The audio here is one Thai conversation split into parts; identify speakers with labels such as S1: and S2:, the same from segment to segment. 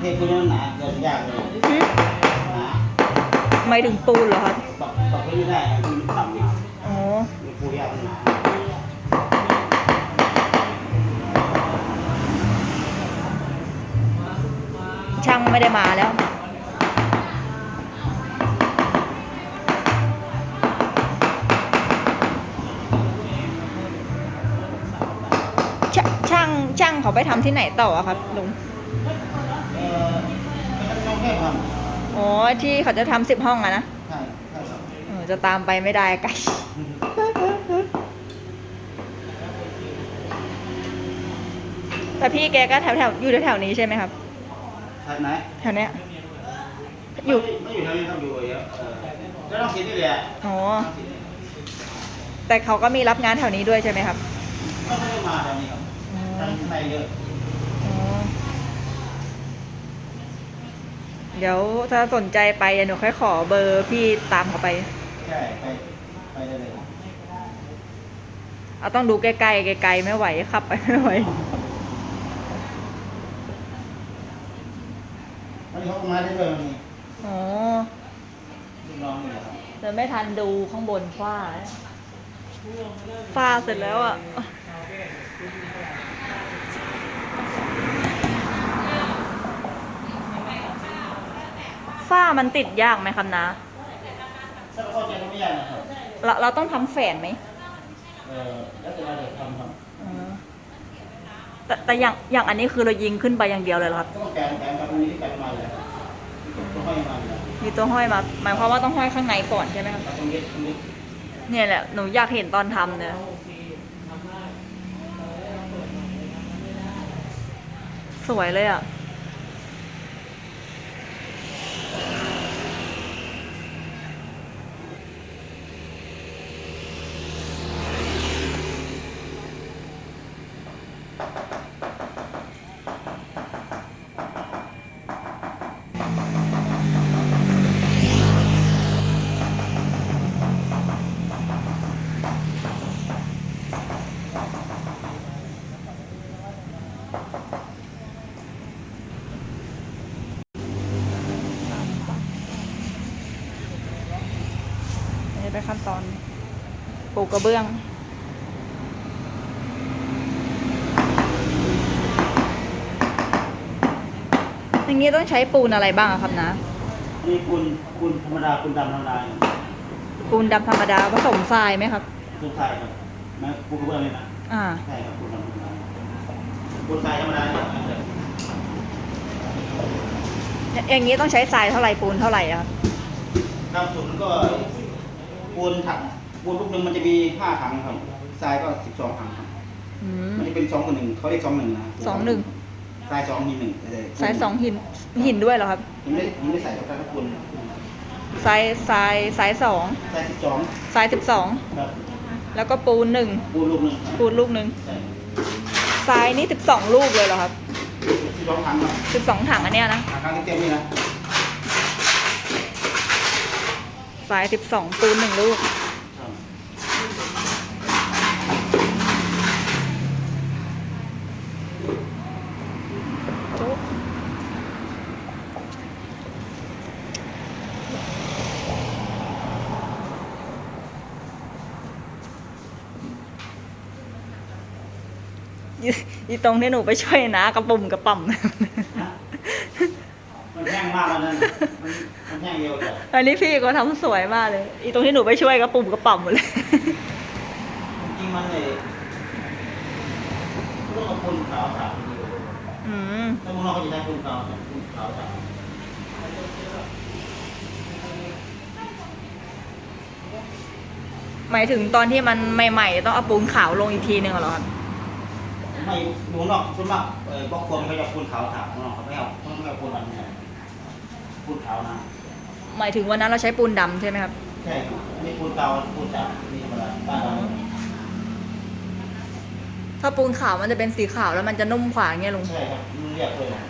S1: เทปูนมันหนาเกินยากเลย
S2: หึ
S1: หนา
S2: หมายถึงปูนเหรอครับ
S1: ปรับปรับไม่ได้ปูนมันต่ำอยู่
S2: อ๋อ
S1: มีปูยากมันหนา
S2: ช่างไม่ได้มาแล้วชช่างช่างเขาไปทำที่ไหนต่ออะครับลุง
S1: เออไม่ต้องแค่ท
S2: อ๋อที่เขาจะทำสิบห้องอะนะำ
S1: ใช่ใช่ครับ
S2: เออจะตามไปไม่ได้ไกล แต่พี่แกก็แถวแถวๆอยู่แถวๆนี้ใช่ไหมครับ
S1: ใช่ไหน
S2: แถวเนี้ย อยู่
S1: ไม่อยู่แถวนี้ต้องอยู่เยอะเออจะต้องคิดนี่แหละ
S2: อ๋อแต่เขาก็มีรับงานแถวนี้ด้วยใช่ไหมครับ
S1: ก็ไม่ได้มาแถวนี้ครับ
S2: อ๋อ
S1: ทางในเยอะ
S2: อ๋อ เดี๋ยวถ้าสนใจไปเดี๋ยวหนูค่อยขอเบอร์พี่ตามเขาไป
S1: ใช่ไปไปได้เลย
S2: เอาต้องดูใกล้ๆไกลๆไม่ไหวขับไปไม่ไหว
S1: วันนี้เขาก็มาได้เลยวันนี้
S2: อ๋อ
S1: ลูกน้องนี่แหละครับ
S2: เดินไม่ทันดูข้างบนฝ้าฝ้าเสร็จแล้วอะ ฝ้ามันติดยากไหมครับนะ
S1: ถ้าเราเข้าใจก็ไม่ยากนะครับ
S2: เราเราต้องทำแฝนไหม
S1: เออแล้วแต่เราจะทำครับ
S2: แต่แต่อย่างอย่างอันนี้คือเรายิงขึ้นไปอย่างเดียวเลยเหรอครับ
S1: ต้องแกนแกนครับอันนี้ที่แกนมาเลยครับต้องห้อยมาเลย
S2: มีตัวห้อยมาหมายความว่าต้องห้อยข้างในก่อนใช่ไหมครับ
S1: ตรงนี้ตรงนี้
S2: เนี่ยแหละหนูอยากเห็นตอนทำเนี่ยสวยเลยอะ ปูกระเบื้อง อย่างนี้ต้องใช้ปูนอะไรบ้างอะครับนะ
S1: นี่คุณคุณธรรมดาคุณดำธรรมดาเนี่ย
S2: ปูนดำธรรมดาผสมทรายไหมครับ
S1: คุณทรายครับแม้คุณกระเบื้องเลยนะ
S2: อ่า
S1: ใช่ครับคุณดำธรรมดาคุณทรายธรรมดาเนี่ย
S2: อย่างนี้ต้องใช้ทรายเท่าไหร่ปูนเท่าไหร่อะครับ
S1: ตามสูตรมันก็ปูนถัง ปูนลูกหนึ่งมันจะมีห้าถังครับทรายก็สิบสองถังครับ
S2: อืม
S1: มันจะเป็นสองกับหนึ่งเขาเรียกสองหนึ่งนะ
S2: สองหนึ่ง
S1: ทรายสองหินหนึ่งเออ
S2: ทรายสองหินหินด้วยเหรอครับ
S1: หินไม่หินไม่ใส่กับทรายทุกคน
S2: ทรายทรายทรายสอง
S1: ทรายสิบสอง
S2: ทรายสิบสอง
S1: ครับ
S2: แล้วก็ปูนหนึ่ง
S1: ปูนลูกหนึ่ง
S2: ปูนลูกหนึ่ง
S1: ใช่
S2: ทรายนี่สิบสองลูกเลยเหรอครับ
S1: สิบสองถังครับ
S2: สิบสองถังอันเนี้ยนะ
S1: ถังครั้งที่เต็มนี่นะ
S2: ทรายสิบสองปูนหนึ่งลูก อีอีตรงที่หนูไปช่วยนะ กระปุ่มกระป่ำ
S1: มันแห้งมากแล้วนั่นมันมันแห้งเร็วจ้ะ
S2: อันนี้พี่ก็ทำสวยมากเลย อีตรงที่หนูไปช่วยกระปุ่มกระป่ำหมดเลย
S1: จริงๆมันเลยต้องเอาปูนขาวฉาบดีกว่า
S2: อืม
S1: ถ้ามึงลองเขาจะใช้ปูนขาวปูนขาวฉาบ
S2: หมายถึงตอนที่มันใหม่ ๆ ต้องเอาปูนขาวลงอีกทีหนึ่งเหรอครับ
S1: ไม่หนูนอกคุณมากเออบล็อกควงเขาจะเอาปูนขาวฉาบข้างนอกเขาไม่เอาเขาไม่เอาปูนดำเนี่ยปูนขาวนะ
S2: หมายถึงวันนั้นเราใช้ปูนดำใช่ไหมครับ
S1: ใช่ครับอันนี้ปูนเก่าปูนฉาบนี่ธรรมดาบ้านเรา
S2: ถ้าปูนขาวมันจะเป็นสีขาวแล้วมันจะนุ่มกว่าอย่างเงี้ยลุง
S1: ใช่ครับมันเรียกเลยนะ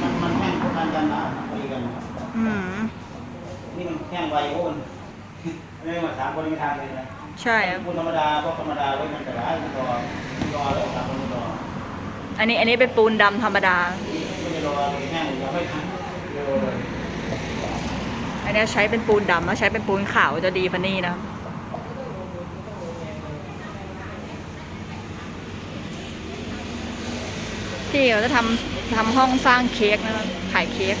S1: มันมันแห้งคนนั้นกันนะคุยกันนะครับ
S2: อืม
S1: นี่มันแห้งไวโอ้นไม่ได้มาถามคนไม่ทานเลยนะ
S2: ใช่ครับ
S1: ปูนธรรมดาพวกธรรมดาไว้มันจะร้ายมันรอมันรอแล้วถามคนมันรอ
S2: อันนี้อันนี้เป็นปูนดำธรรมดา
S1: ไม่ได้รอแห้งเราไม่ทำเร็วเลย
S2: อันนี้ใช้เป็นปูนดำแล้วใช้เป็นปูนขาวจะดีฟันนี่นะครับพี่เขาจะทำทำห้องสร้างเค้กนะครับขายเค้ก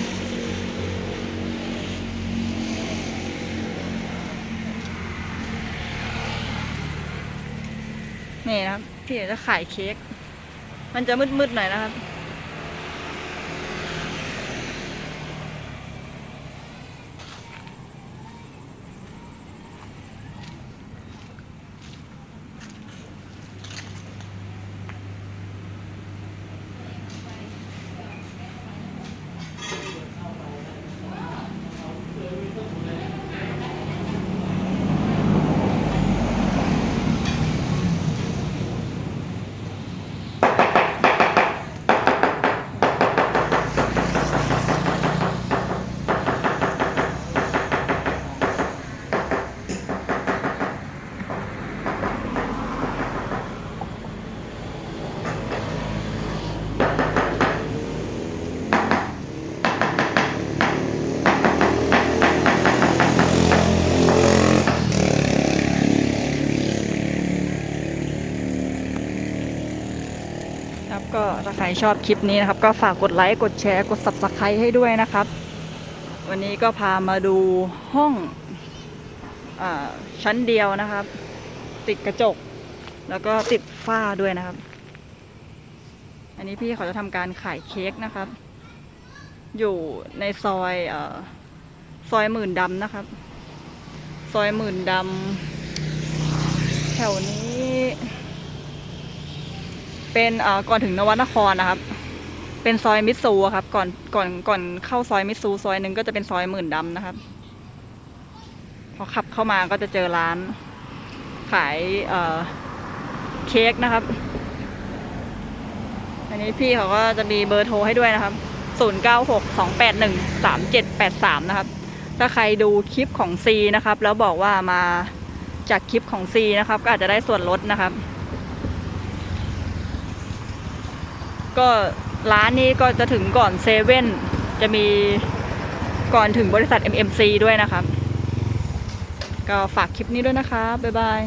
S2: นี่นะครับพี่เขาจะขายเค้ก มันจะมืดๆหน่อยนะครับ ครับก็ถ้าใครชอบคลิปนี้นะครับ ก็ฝากกดไลค์กดแชร์กด subscribe ให้ด้วยนะครับ วันนี้ก็พามาดูห้องอชั้นเดียวนะครับ ติดกระจก แล้วก็ติดฝ้าด้วยนะครับ อันนี้พี่เขาจะทำการขายเค้กนะครับ อยู่ในซอยอซอยหมื่นดำนะครับ ซอยหมื่นดำแถวนี้ เป็นก่อนถึงนวัดนครนะครับ เป็นซอยมิตซูครับ ก่อนก่อนก่อนเข้าซอยมิตซูซอยหนึ่งก็จะเป็นซอยหมื่นดำนะครับ พอขับเข้ามาก็จะเจอร้าน ขายเเค้กนะครับ อันนี้พี่เขาก็จะมีเบอร์โทรให้ด้วยนะครับ 0962813783 นะครับ ถ้าใครดูคลิปของซีนะครับ แล้วบอกว่ามาจากคลิปของซีนะครับ ก็อาจจะได้ส่วนลดนะครับ ก็ร้านนี้ก็จะถึงก่อนเซเว่นจะมีก่อนถึงบริษัท MMC ด้วยนะครับ ก็ฝากคลิปนี้ด้วยนะคะ บ๊ายบาย